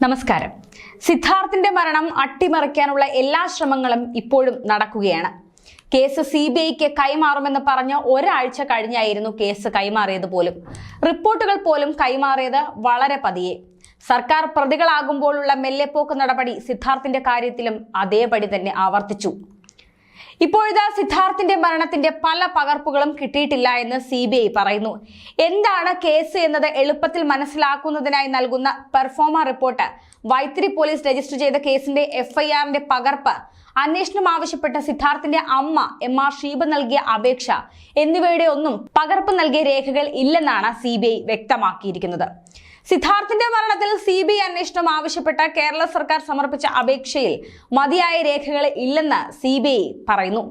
നമസ്കാരം. സിദ്ധാർത്ഥിന്റെ മരണം അട്ടിമറിക്കാനുള്ള എല്ലാ ശ്രമങ്ങളും ഇപ്പോഴും നടക്കുകയാണ്. കേസ് സി ബി ഐക്ക് കൈമാറുമെന്ന് പറഞ്ഞ ഒരാഴ്ച കഴിഞ്ഞായിരുന്നു കേസ് കൈമാറിയത് പോലും. റിപ്പോർട്ടുകൾ പോലും കൈമാറിയത് വളരെ പതിയെ. സർക്കാർ പ്രതികളാകുമ്പോഴുള്ള മെല്ലെപ്പോക്ക് നടപടി സിദ്ധാർത്ഥിന്റെ കാര്യത്തിലും അതേപടി തന്നെ ആവർത്തിച്ചു. ഇപ്പോഴത്തെ സിദ്ധാർത്ഥിന്റെ മരണത്തിന്റെ പല പകർപ്പുകളും കിട്ടിയിട്ടില്ല എന്ന് സി ബി ഐ പറയുന്നു. എന്താണ് കേസ് എന്നത് എളുപ്പത്തിൽ മനസ്സിലാക്കുന്നതിനായി നൽകുന്ന proforma report? Vythiri police register ചെയ്ത കേസിന്റെ എഫ്ഐആറിന്റെ പകർപ്പ് അന്വേഷണം ആവശ്യപ്പെട്ട സിദ്ധാർത്ഥിന്റെ അമ്മ എം ആർ ഷീബ നൽകിയ അപേക്ഷ എന്നിവയുടെ ഒന്നും പകർപ്പ് നൽകിയ രേഖകൾ ഇല്ലെന്നാണ് സി വ്യക്തമാക്കിയിരിക്കുന്നത്. സിദ്ധാർത്ഥിന്റെ മരണത്തിൽ സി ബി ഐ അന്വേഷണം ആവശ്യപ്പെട്ട കേരള സർക്കാർ സമർപ്പിച്ച അപേക്ഷയിൽ മതിയായ രേഖകൾ ഇല്ലെന്ന് സി പറയുന്നു.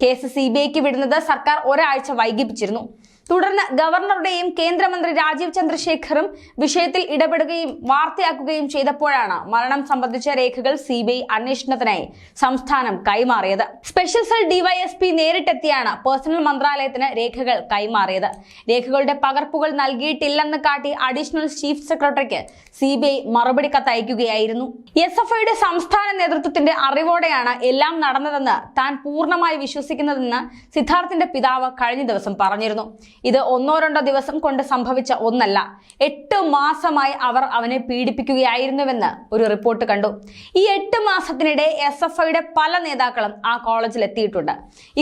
കേസ് സി വിടുന്നത് സർക്കാർ ഒരാഴ്ച വൈകിപ്പിച്ചിരുന്നു. തുടർന്ന് ഗവർണറുടെയും കേന്ദ്രമന്ത്രി രാജീവ് ചന്ദ്രശേഖറും വിഷയത്തിൽ ഇടപെടുകയും വാർത്തയാക്കുകയും ചെയ്തപ്പോഴാണ് മരണം സംബന്ധിച്ച രേഖകൾ സി ബി ഐ അന്വേഷണത്തിനായി സംസ്ഥാനം കൈമാറിയത്. സ്പെഷ്യൽ സെൽ ഡിവൈഎസ്പി നേരിട്ടെത്തിയാണ് പേഴ്സണൽ മന്ത്രാലയത്തിന് രേഖകൾ കൈമാറിയത്. രേഖകളുടെ പകർപ്പുകൾ നൽകിയിട്ടില്ലെന്ന് കാട്ടി അഡീഷണൽ ചീഫ് സെക്രട്ടറിക്ക് സി ബി ഐ മറുപടി കത്തയക്കുകയായിരുന്നു. എസ് എഫ് ഐയുടെ സംസ്ഥാന നേതൃത്വത്തിന്റെ അറിവോടെയാണ് എല്ലാം നടന്നതെന്ന് താൻ പൂർണമായി വിശ്വസിക്കുന്നതെന്ന് സിദ്ധാർത്ഥിന്റെ പിതാവ് കഴിഞ്ഞ ദിവസം പറഞ്ഞിരുന്നു. ഇത് ഒന്നോ രണ്ടോ ദിവസം കൊണ്ട് സംഭവിച്ച ഒന്നല്ല. എട്ട് മാസമായി അവർ അവനെ പീഡിപ്പിക്കുകയായിരുന്നുവെന്ന് ഒരു റിപ്പോർട്ട് കണ്ടു. ഈ എട്ട് മാസത്തിനിടെ എസ് എഫ് ഐയുടെ പല നേതാക്കളും ആ കോളേജിൽ എത്തിയിട്ടുണ്ട്.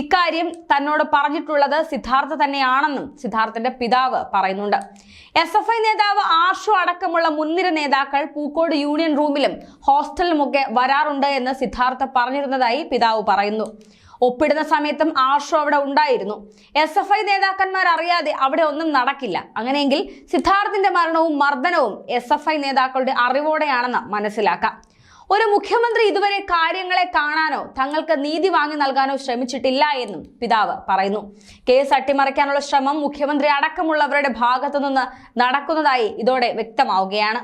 ഇക്കാര്യം തന്നോട് പറഞ്ഞിട്ടുള്ളത് സിദ്ധാർത്ഥ തന്നെയാണെന്നും സിദ്ധാർത്ഥന്റെ പിതാവ് പറയുന്നുണ്ട്. എസ് എഫ് ഐ നേതാവ് ആർഷു അടക്കമുള്ള മുൻനിര നേതാക്കൾ പൂക്കോട് യൂണിയൻ റൂമിലും ഹോസ്റ്റലിലുമൊക്കെ വരാറുണ്ട് എന്ന് സിദ്ധാർത്ഥ പറഞ്ഞിരുന്നതായി പിതാവ് പറയുന്നു. ഒപ്പിടുന്ന സമയത്തും ആർഷോ അവിടെ ഉണ്ടായിരുന്നു. എസ് എഫ് ഐ നേതാക്കന്മാർ അറിയാതെ അവിടെ ഒന്നും നടക്കില്ല. അങ്ങനെയെങ്കിൽ സിദ്ധാർത്ഥിന്റെ മരണവും മർദ്ദനവും എസ് എഫ് ഐ നേതാക്കളുടെ അറിവോടെയാണെന്ന് മനസ്സിലാക്കാം. ഒരു മുഖ്യമന്ത്രി ഇതുവരെ കാര്യങ്ങളെ കാണാനോ തങ്ങൾക്ക് നീതി വാങ്ങി നൽകാനോ ശ്രമിച്ചിട്ടില്ല എന്നും പിതാവ് പറയുന്നു. കേസ് അട്ടിമറിക്കാനുള്ള ശ്രമം മുഖ്യമന്ത്രി അടക്കമുള്ളവരുടെ ഭാഗത്തു നിന്ന് നടക്കുന്നതായി ഇതോടെ വ്യക്തമാവുകയാണ്.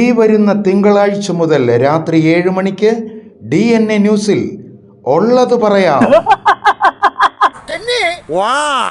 ഈ വരുന്ന തിങ്കളാഴ്ച മുതൽ രാത്രി ഏഴ് മണിക്ക് ഡി എൻ എ ന്യൂസിൽ ഉള്ളത് പറയാം. വാ.